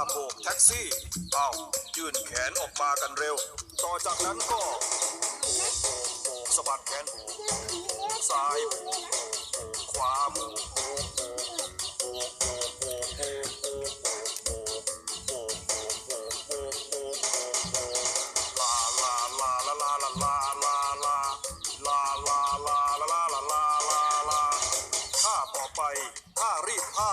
าโบกแท็กซี่ เอายื่นแขนออกมากันเร็ว ต่อจากนั้นก็โบกโบกโสะบัดแขนโบกโบกซ้ายโบกโบกโบกขวาโบกโบกโบกโบกโบกโบกโบกโบกโบกโบกโบกโบกโบกโบกลาลาลาลาลาลาลาลาลาลาลาลาลาลาลาลาลาท่าต่อไปท่ารีดผ้า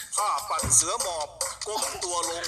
ท่าปัดเสือหมอบก้มตัวลง